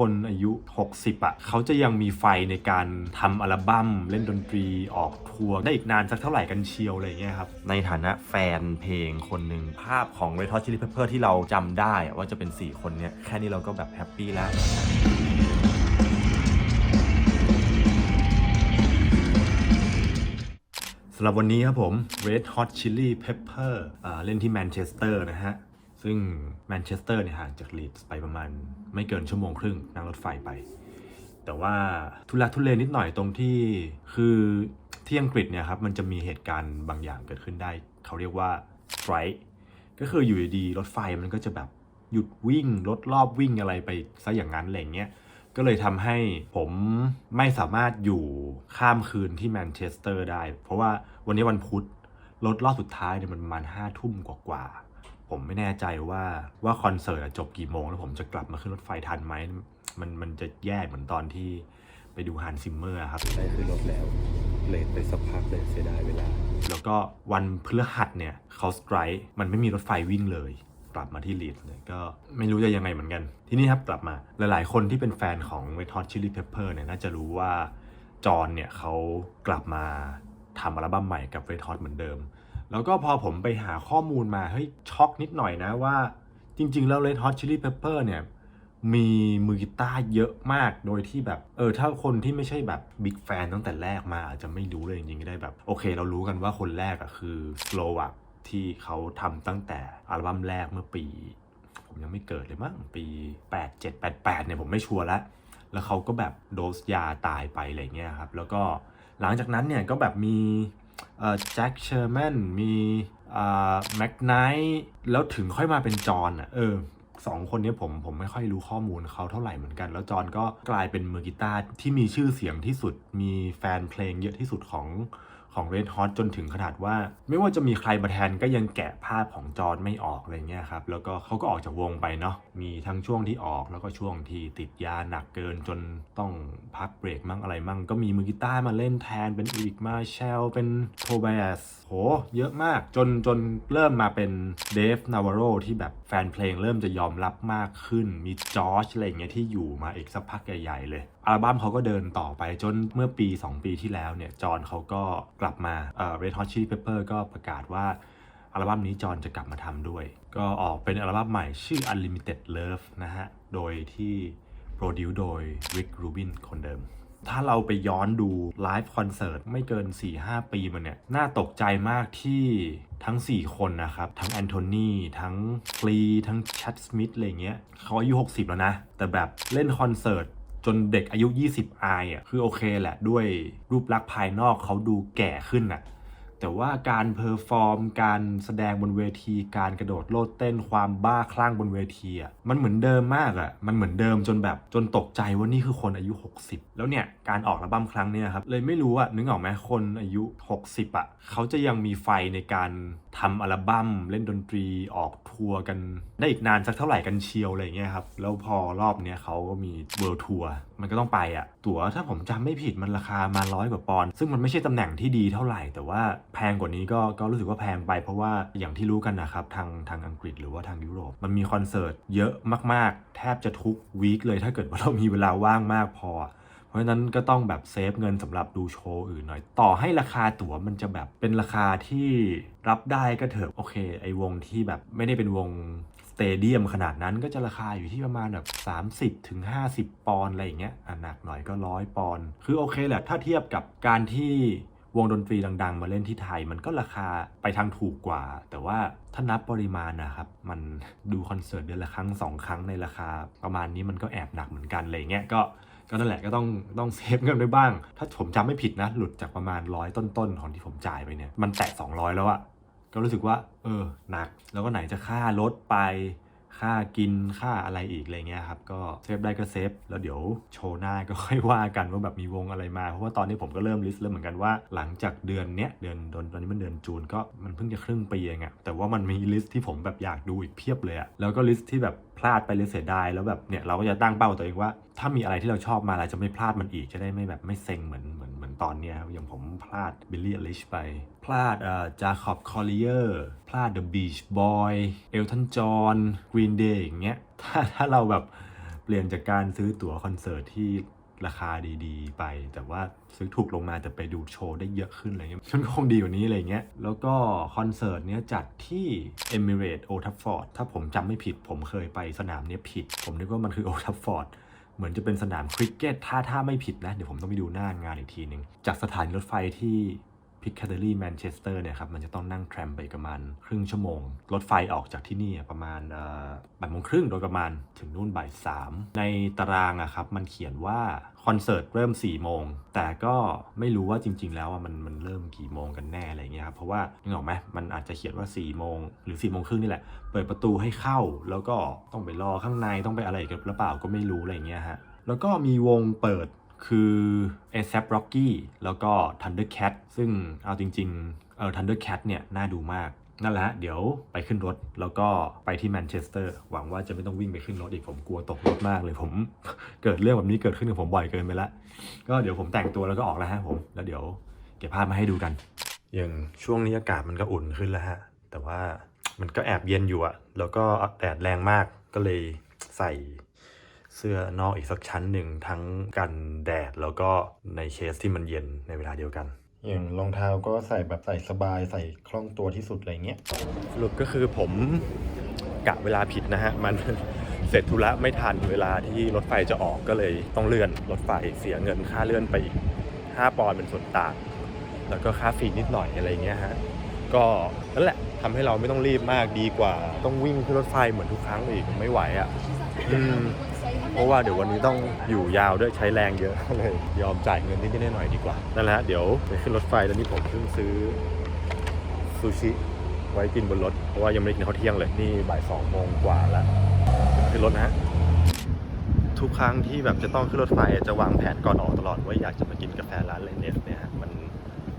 คนอายุ 60อะเขาจะยังมีไฟในการทำอัลบั้มเล่นดนตรีออกทัวร์ได้อีกนานสักเท่าไหร่กันเชียวอะไรเงี้ยครับ ในฐานะแฟนเพลงคนหนึ่งภาพของ Red Hot Chili Pepper ที่เราจำได้อะว่าจะเป็น 4 คนเนี้ยแค่นี้เราก็แบบแฮปปี้แล้วสำหรับวันนี้ครับผม Red Hot Chili Pepper อ่าเล่นที่แมนเชสเตอร์นะฮะ ซึ่งแมนเชสเตอร์เนี่ยห่างจากลีดส์ไปประมาณไม่เกินชั่วโมงครึ่งนั่งรถไฟไป แต่ว่าทุลักทุเลนิดหน่อยตรงที่คือที่อังกฤษเนี่ยครับมันจะมีเหตุการณ์บางอย่างเกิดขึ้นได้ เขาเรียกว่า strike ก็คืออยู่ดีๆรถไฟมันก็จะแบบหยุดวิ่งรถรอบวิ่งอะไรไปซะอย่างนั้นอะไรเงี้ยก็เลยทำให้ผมไม่สามารถอยู่ข้ามคืนที่แมนเชสเตอร์ได้ เพราะว่าวันนี้วันพุธรถรอบสุดท้ายเนี่ยมันประมาณห้าทุ่มกว่า ผมไม่แน่ใจว่าว่าคอนเสิร์ตอะจบกี่โมง แล้วผมจะกลับมาขึ้นรถไฟทันไหมมันมันจะแย่เหมือนตอนที่ไปดูฮันซิมเมอร์ครับได้ขึ้นรถแล้วเลทไปสักพักเลยเสียดายเวลา แล้วก็วันพฤหัสเนี่ยเขาสไตร์มันไม่มีรถไฟวิ่งเลยกลับมาที่ลีดส์เลยก็ไม่รู้จะยังไงเหมือนกัน ทีนี้ครับกลับมาหลายๆ คนที่เป็นแฟนของ Red Hot Chili Pepper เนี่ยน่าจะรู้ว่าจอห์นเนี่ยเขากลับมาทำอัลบั้มใหม่กับ Red Hot เหมือนเดิม แล้วก็พอผมไปหาข้อมูลมาเฮ้ยช็อกนิดหน่อยนะว่า จริง ๆ แล้ว Red Hot Chili Pepper เนี่ยมีมือกีตาร์เยอะมากโดยที่แบบเออถ้าคนที่ไม่ใช่แบบบิ๊กแฟนตั้งแต่แรกมาอาจจะไม่รู้เลยจริงๆก็ได้แบบ โอเค เรารู้กันว่าคนแรกอะคือ Slow Up ที่เขาทำตั้งแต่อัลบั้มแรกเมื่อปี ผมยังไม่เกิดเลยมั้งปี 8 7 8 8เนี่ยผมไม่ชัวร์แล้วแล้วเขาก็แบบโดสยาตายไปอะไรเงี้ยครับแล้วก็หลังจากนั้นเนี่ยก็แบบมี แจ็คเชอร์แมนมีแม็กไนท์แล้วถึงค่อยมาเป็นจอห์นอะเออสองคนนี้ผมผมไม่ค่อยรู้ข้อมูลเขาเท่าไหร่เหมือนกัน แล้วจอห์นก็กลายเป็นมือกีตาร์ที่มีชื่อเสียงที่สุด มีแฟนเพลงเยอะที่สุดของ ของ Red Hot จนถึงขนาดว่า ไม่ว่าจะมีใครมาแทนก็ยังแกะภาพของจอห์นไม่ออกอะไรเงี้ยครับแล้วก็เขาก็ออกจากวงไปเนาะมีทั้งช่วงที่ออกแล้วก็ช่วงที่ติดยาหนักเกินจนต้องพักเบรกมั่งอะไรมั่ง ก็มีมือกีตาร์มาเล่นแทนเป็นอีริกมาเชลเป็นโทเบ a สโหเยอะมากจนจนเริ่มมาเป็นเดฟนาวาโรที่แบบแฟนเพลงเริ่มจะยอมรับมากขึ้นมีจอร์จอะไรเงี้ยที่อยู่มาอีกสักพักใหญ่ๆเลยอัลบั้มเขาก็เดินต่อไปจนเมื่อปี 2 ปีที่แล้วเนี่ยจอห์นเขาก็กลับมาเอ่อ Red Hot Chili Pepper ก็ประกาศว่าอัลบั้มนี้จอห์นจะกลับมาทำด้วย ก็ออกเป็นอัลบั้มใหม่ชื่อ Unlimited Love นะฮะ โดยที่โปรดิวโดย Rick Rubin คนเดิม ถ้าเราไปย้อนดูไลฟ์คอนเสิร์ตไม่เกิน 4-5 ปีมันเนี่ย น่าตกใจมากที่ทั้ง 4 คนนะครับ ทั้งแอนโทนีทั้งฟลีทั้งแชดสมิธอะไรเงี้ยเขาอายุ 60 แล้วนะ แต่แบบเล่นคอนเสิร์ต จนเด็กอายุ 20อายอะคือโอเคแหละด้วยรูปลักษณ์ภายนอกเขาดูแก่ขึ้นอะแต่ว่าการเพอร์ฟอร์ม การแสดงบนเวที การกระโดดโลดเต้นความบ้าคลั่งบนเวทีอะมันเหมือนเดิมมากอะมันเหมือนเดิมจนแบบจนตกใจว่านี่คือคนอายุ 60 แล้วเนี่ย การออกอัลบั้มครั้งเนี้ยครับ เลยไม่รู้อะนึกออกไหมคนอายุ 60อะเขาจะยังมีไฟในการทำอัลบั้มเล่นดนตรีออกทัวร์กันได้อีกนานสักเท่าไหร่กันเชียวอะไรอย่างเงี้ยครับ แล้วพอรอบเนี้ยเขาก็มีเวิลด์ทัวร์มันก็ต้องไปอะ ตั๋วถ้าผมจำไม่ผิดมันราคามาร้อยกว่าปอนด์ซึ่งมันไม่ใช่ตำแหน่งที่ดีเท่าไหร่ แต่ว่าแพงกว่านี้ก็ก็รู้สึกว่าแพงไป เพราะว่าอย่างที่รู้กันนะครับ ทางทางอังกฤษหรือว่าทางยุโรป มันมีคอนเสิร์ตเยอะมากๆ แทบจะทุกวีคเลยถ้าเกิดว่าเรามีเวลาว่างมากพอ เพราะฉะนั้นก็ต้องแบบเซฟเงินสำหรับดูโชว์อื่นหน่อย ต่อให้ราคาตั๋วมันจะแบบเป็นราคาที่รับได้ก็เถอะโอเค ไอวงที่แบบไม่ได้เป็นวงสเตเดียมขนาดนั้นก็จะราคาอยู่ที่ประมาณแบบ 30 ถึง 50 ปอนด์อะไรอย่างเงี้ยอะหนักหน่อยก็ร้อยปอนด์คือโอเคแหละถ้าเทียบกับการที่วงดนตรีดัง ๆ มาเล่นที่ไทย มันก็ราคาไปทางถูกกว่า แต่ว่าถ้านับปริมาณนะครับ มันดูคอนเสิร์ตเดือนละครั้งสองครั้งในราคาประมาณนี้มันก็แอบหนักเหมือนกันอะไรเงี้ยก็ ก็นั่นแหละก็ต้องต้องเซฟเงินไว้บ้าง ถ้าผมจำไม่ผิดนะ หลุดจากประมาณร้อยต้นๆของที่ผมจ่ายไปเนี่ย มันแตะ200 แล้วอะก็รู้สึกว่า เออหนักแล้วก็ไหนจะค่ารถไป ค่ากินค่าอะไรอีกอะไรเงี้ยครับก็เซฟได้ก็เซฟแล้วเดี๋ยวโชว์หน้าก็ค่อยว่ากันว่าแบบมีวงอะไรมา เพราะว่าตอนนี้ผมก็เริ่มลิสต์แล้วเหมือนกันว่าหลังจากเดือนเนี้ยเดือนตอนนี้มันเดือนจูนก็มันเพิ่งจะครึ่งปีเองอะแต่ว่ามันมีลิสต์ที่ผมแบบอยากดูอีกเพียบเลยอะแล้วก็ลิสต์ที่แบบพลาดไปเลยเสียดายแล้วแบบเนี่ยเราก็จะตั้งเป้าตัวเองว่า ถ้ามีอะไรที่เราชอบมาเราจะไม่พลาดมันอีกจะได้ไม่แบบไม่เซ็งเหมือนเหมือน ตอนเนี้ยครับอย่างผมพลาดบิลลี่อลิชไป พลาดเอ่อจาคอบคอลิเออร์พลาด The Beach Boy เอลทันจอห์นกรีนเดย์อย่างเงี้ยถ้าถ้าเราแบบเปลี่ยนจากการซื้อตั๋วคอนเสิร์ตที่ราคาดีๆ ไป แต่ว่าซื้อถูกลงมาแต่ไปดูโชว์ได้เยอะขึ้นอะไรเงี้ยมันก็คงดีกว่านี้อะไรเงี้ยแล้วก็คอนเสิร์ตเนี้ยจัดที่ Emirates Old Trafford ถ้าผมจำไม่ผิดผมเคยไปสนามเนี้ยผิด ผมนึกว่ามันคือ Old Trafford เหมือนจะเป็นสนามคริกเก็ตถ้าถ้าไม่ผิดนะ เดี๋ยวผมต้องไปดูหน้างานอีกทีหนึ่งจากสถานีรถไฟที่ พิคแค d เ r ี y แมนเชสเตอร์เนี่ยครับมันจะต้องนั่งแทรมไปประมาณครึ่งชั่วโมง รถไฟออกจากที่นี่ประมาณบ่ายโมงครึ่งโดยประมาณถึงนู่นบ่ายสามในตารางอะครับมันเขียนว่าคอนเสิร์ตเริ่ม4ี่โมง แต่ก็ไม่รู้ว่าจริง ๆ แล้วอะมันมันเริ่มกี่โมงกันแน่อะไรเงี้ยครับเพราะว่านึกออกไหมมันอาจจะเขียนว่า4ี่โมงหรือ4ี่โมงครึ่งนี่แหละ เปิดประตูให้เข้าแล้วก็ต้องไปรอข้างในต้องไปอะไรกันหรือเปล่าก็ไม่รู้อะไรเงี้ยฮะแล้วก็มีวงเปิด คือ ASAP Rocky แล้วก็ Thundercat ซึ่งเอาจริงๆเออ Thundercat เนี่ย น่าดูมาก นั่นแหละ เดี๋ยวไปขึ้นรถ แล้วก็ไปที่แมนเชสเตอร์ หวังว่าจะไม่ต้องวิ่งไปขึ้นรถอีก ผมกลัวตกรถมากเลย ผม เกิดเรื่องแบบนี้เกิดขึ้นกับผมบ่อยเกินไปละ ก็เดี๋ยวผมแต่งตัวแล้วก็ออกแล้วฮะผม แล้วเดี๋ยวเก็บภาพมาให้ดูกัน อย่างช่วงนี้อากาศมันก็อุ่นขึ้นแล้วฮะ แต่ว่ามันก็แอบเย็นอยู่อะแล้วก็แดดแรงมาก ก็เลยใส่ เสื้อนอกอีกสักชั้นหนึ่งทั้งกันแดดแล้วก็ในเคสที่มันเย็นในเวลาเดียวกัน อย่างรองเท้าก็ใส่แบบใส่สบายใส่คล่องตัวที่สุดอะไรเงี้ยสรุปก็คือผมกะเวลาผิดนะฮะ มันเสร็จธุระไม่ทันเวลาที่รถไฟจะออกก็เลยต้องเลื่อนรถไฟเสียเงินค่าเลื่อนไปอีก5ปอนด์เป็นส่วนต่างแล้วก็ค่าฟรีนิดหน่อยอะไรเงี้ยฮะก็นั่นแหละทำให้เราไม่ต้องรีบมากดีกว่า ต้องวิ่งขึ้นรถไฟเหมือนทุกครั้งอีกไม่ไหวอะ่ะอืม เพราะว่าเดี๋ยววันนี้ต้องอยู่ยาวด้วยใช้แรงเยอะก็เลยยอมจ่ายเงินนิดๆหน่อยๆดีกว่านั่นแหละเดี๋ยวไปขึ้นรถไฟแล้วนี่ผมเพิ่งซื้อซูชิไว้กินบนรถเพราะว่ายังไม่ได้กินข้าวเที่ยงเลยนี่บ่ายสองโมงกว่าแล้วขึ้นรถนะฮะทุกครั้งที่แบบจะต้องขึ้นรถไฟจะวางแผนก่อนออกตลอดว่าอยากจะมากินกาแฟร้านเลนเนสเนี่ยฮะมัน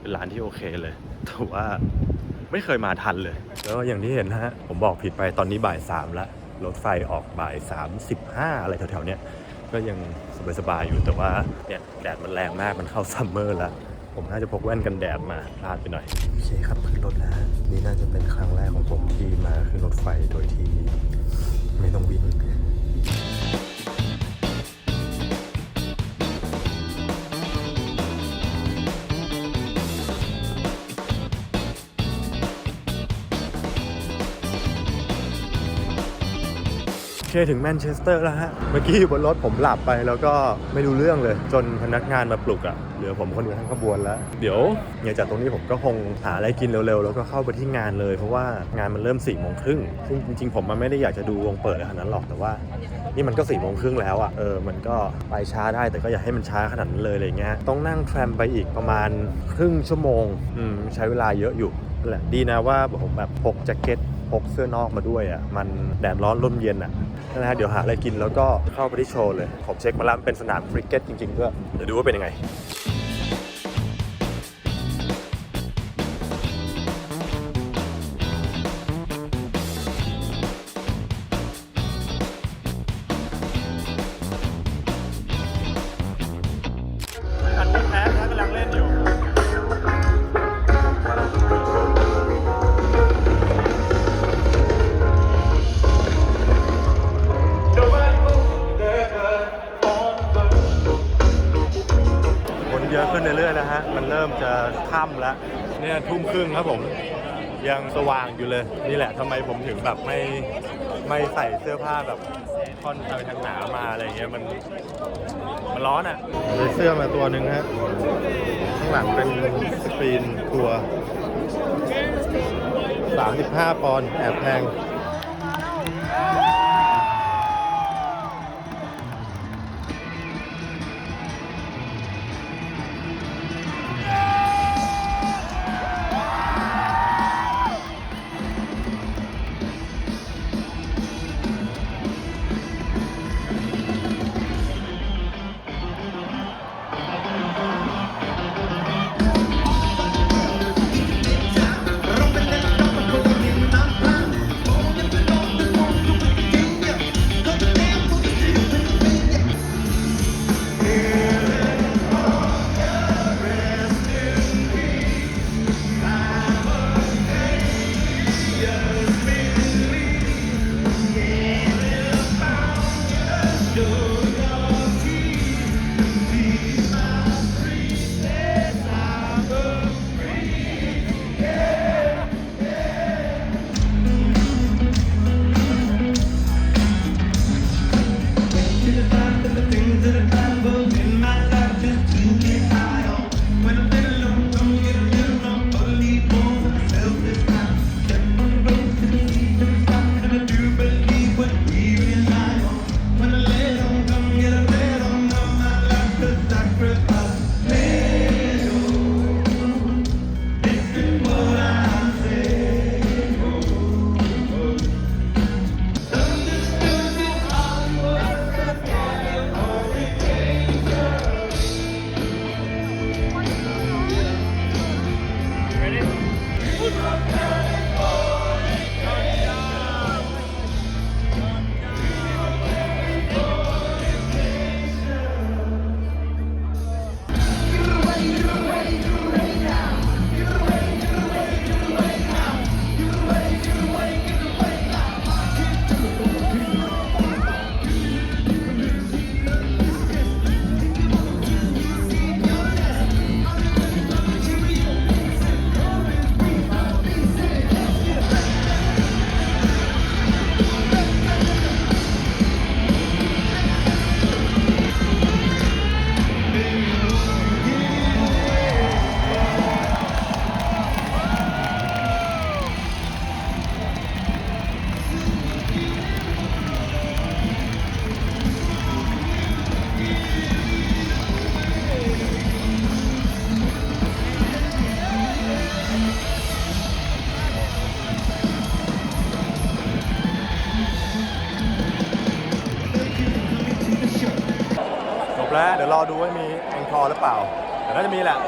เป็นร้านที่โอเคเลยแต่ว่าไม่เคยมาทันเลย แล้วอย่างที่เห็นนะฮะผมบอกผิดไปตอนนี้บ่ายสามแล้ว รถไฟออกบ่ายสามสิบห้าอะไรแถวๆเนี้ยก็ยังสบายๆอยู่แต่ว่าเนี่ยแดดมันแรงมากมันเข้าซัมเมอร์แล้ว ผมน่าจะพกแว่นกันแดดมาพลาดไปหน่อย โอเคครับขึ้นรถแล้วนี่น่าจะเป็นครั้งแรกของผมที่มาขึ้นรถไฟโดยที่ไม่ต้องวิ่ง โอเคถึงแมนเชสเตอร์แล้วฮะ เมื่อกี้อยู่บนรถผมหลับไปแล้วก็ไม่รู้เรื่องเลย จนพนักงานมาปลุกอะ่ะ เหลือผมคนเดียวทั้งขบวนแล้ว เดี๋ยวเนี่ยจากตรงนี้ผมก็คงหาอะไรกินเร็วๆ แล้วก็เข้าไปที่งานเลย เพราะว่างานมันเริ่ม4ี่โมงครึ่งซึ่งจริงๆ ผมมันไม่ได้อยากจะดูวงเปิดขนาดนั้นหรอกแต่ว่า นี่มันก็4ี่โมงครึ่งแล้วอะ่ะเออมันก็ไปช้าได้แต่ก็อย่าให้มันช้าขนาดนั้นเลยอะไรเงี้ยต้องนั่งแทรมไปอีกประมาณครึ่งชั่วโมงอืมใช้เวลาเยอะอยู่ นั่นแหละดีนะว่าผมแบบพกแจ็คเก็ตพกเสื้อนอกมาด้วยอะมันแดดร้อนลมเย็นอะนะฮะเดี๋ยวหาอะไรกินแล้วก็เข้าไปที่โชว์เลย ผมเช็คมาแล้วเป็นสนามคริกเก็ตจริงๆด้วยเดี๋ยวดูว่าเป็นยังไง ขึ้นเรื่อยๆแล้วฮะ มันเริ่มจะค่ำแล้วเนี่ยทุ่มครึ่งครับผม ยังสว่างอยู่เลย นี่แหละทำไมผมถึงแบบไม่ไม่ใส่เสื้อผ้าแบบค่อนไปทางหนามาอะไรเงี้ยมันมันร้อนอะเลยเสื้อมาตัวหนึ่งฮะข้างหลังเป็นสกรีนตัว35ปอนด์แอบแพง อดูว่ามีแองคอร์หรือเปล่า แต่น่าจะมีแหละ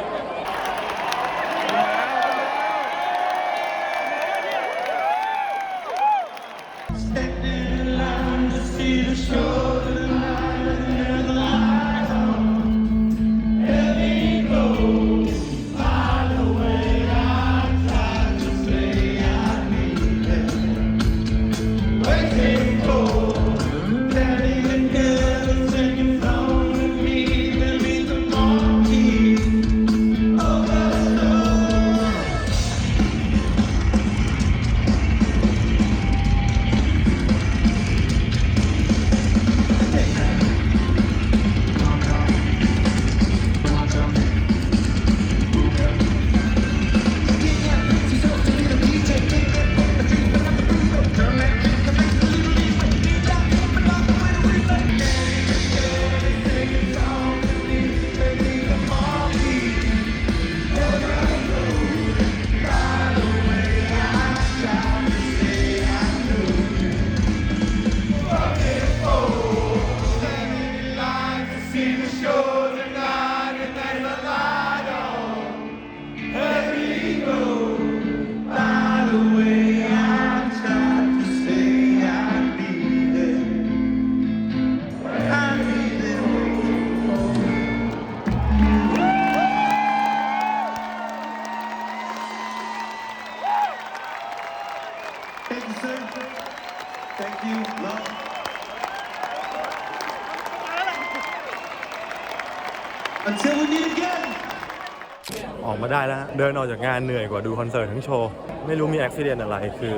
เดินออกจากงานเหนื่อยกว่าดูคอนเสิร์ตทั้งโชว์ ไม่รู้มีอุบิเหตุอะไรคือ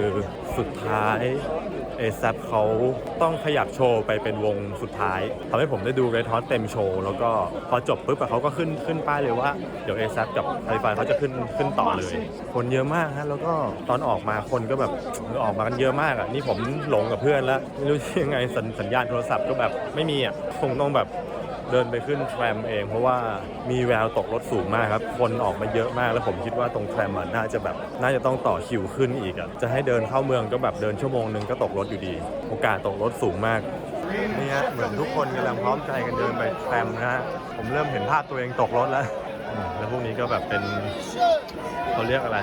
สุดท้ายเอซับเขาต้องขยับโชว์ไปเป็นวงสุดท้ายทำให้ผมได้ดูเรทอ t เต็มโชว์ แล้วก็พอจบปุ๊บเขาก็ขึ้นขึ้นป้ายเลยว่า เดี๋ยวเอซับกับไฮไฟเขาจะขึ้นขึ้นต่อเลย คนเยอะมากฮะแล้วก็ตอนออกมาคนก็แบบออกมากันเยอะมากอะนี่ผมหลงกับเพื่อนแล้ว ไม่รู้ยังไงสัญญาณโทรศัพท์ก็แบบไม่มีอะคงต้องแบบ เดินไปขึ้นแทรมเอง เพราะว่ามีแววตกรถสูงมากครับ คนออกมาเยอะมากแล้วผมคิดว่าตรงแทรมอะน่าจะแบบน่าจะต้องต่อคิวขึ้นอีกอะจะให้เดินเข้าเมืองก็แบบเดินชั่วโมงหนึ่งก็ตกรถอยู่ดี โอกาสตกรถสูงมากนี่ฮะเหมือนทุกคนกำลังพร้อมใจกันเดินไปแทรมนะฮะผมเริ่มเห็นภาพตัวเองตกรถแล้วแล้วพวกนี้ก็แบบเป็นเขาเรียกอะไร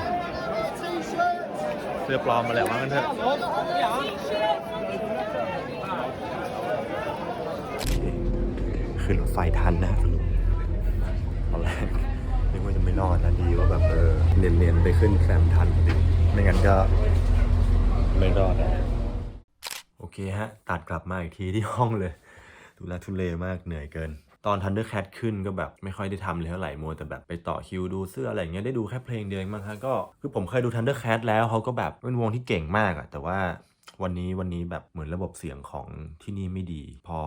เสื้อปลอมมาแหละว่างั้นเถอะ ขึ้นรถไฟทันนะสรุปตอนแรกนึกว่าจะไม่รอดนะดีว่าแบบเออเนียนๆไปขึ้นแคมทันพอดีไม่งั้นก็ไม่รอดนะโอเคฮะ ตัดกลับมาอีกทีที่ห้องเลยทุลักทุเลมากเหนื่อยเกิน ตอน Thundercat ขึ้นก็แบบไม่ค่อยได้ทำเลยเท่าไหร่มัวแต่แบบไปต่อคิวดูเสื้ออะไรเงี้ยได้ดูแค่เพลงเดียวเองมั้งฮะก็คือผมเคยดู Thundercat แล้วเขาก็แบบเป็นวงที่เก่งมากอะแต่ว่า วันนี้วันนี้แบบเหมือนระบบเสียงของที่นี่ไม่ดี พอ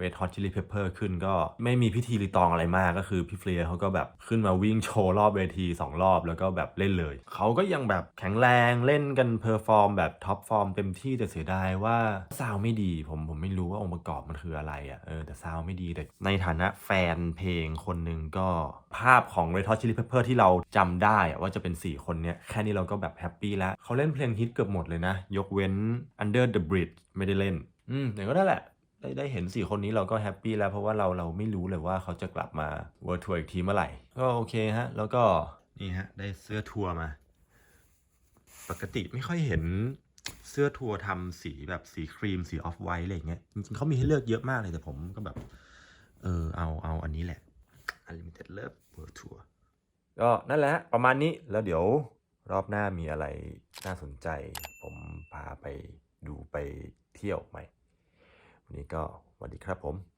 Red Hot Chili Pepper ขึ้นก็ไม่มีพิธีรีตองอะไรมากก็คือพี่เฟลียเขาก็แบบขึ้นมาวิ่งโชว์รอบเวที 2 รอบแล้วก็แบบเล่นเลย เขาก็ยังแบบแข็งแรงเล่นกันเพอร์ฟอร์มแบบท็อปฟอร์มเต็มที่แต่เสียดายว่าซาวไม่ดีผมผมไม่รู้ว่าองค์ประกอบมันคืออะไรอะ่ะเออแต่ซาวไม่ดีแต่ในฐานะแฟนเพลงคนหนึ่งก็ภาพของ Red Hot Chili Pepper ที่เราจำได้อะว่าจะเป็น 4 คนเนี้ยแค่นี้เราก็แบบแฮปปี้แล้วเขาเล่นเพลงฮิตเกือบหมดเลยนะ ยกเว้น Under the Bridge ไม่ได้เล่น อืมแต่ก็ได้แหละ ได้ได้เห็น4คนนี้เราก็แฮปปี้แล้ว เพราะว่าเราเราไม่รู้เลยว่าเขาจะกลับมา World Tour อีกทีเมื่อไหร่ ก็โอเคฮะ แล้วก็นี่ฮะ ได้เสื้อทัวร์มา ปกติไม่ค่อยเห็นเสื้อทัวร์ทำสีแบบสีครีมสีออฟไวท์อะไรอย่างเงี้ยจริงๆเขามีให้เลือกเยอะมากเลยแต่ผมก็แบบ เออเอาเอาอันนี้แหละ Unlimited Love World Tour ก็นั่นแหละ ประมาณนี้แล้วเดี๋ยว รอบหน้ามีอะไรน่าสนใจ ผมพาไปดูไปเที่ยวใหม่ วันนี้ก็สวัสดีครับผม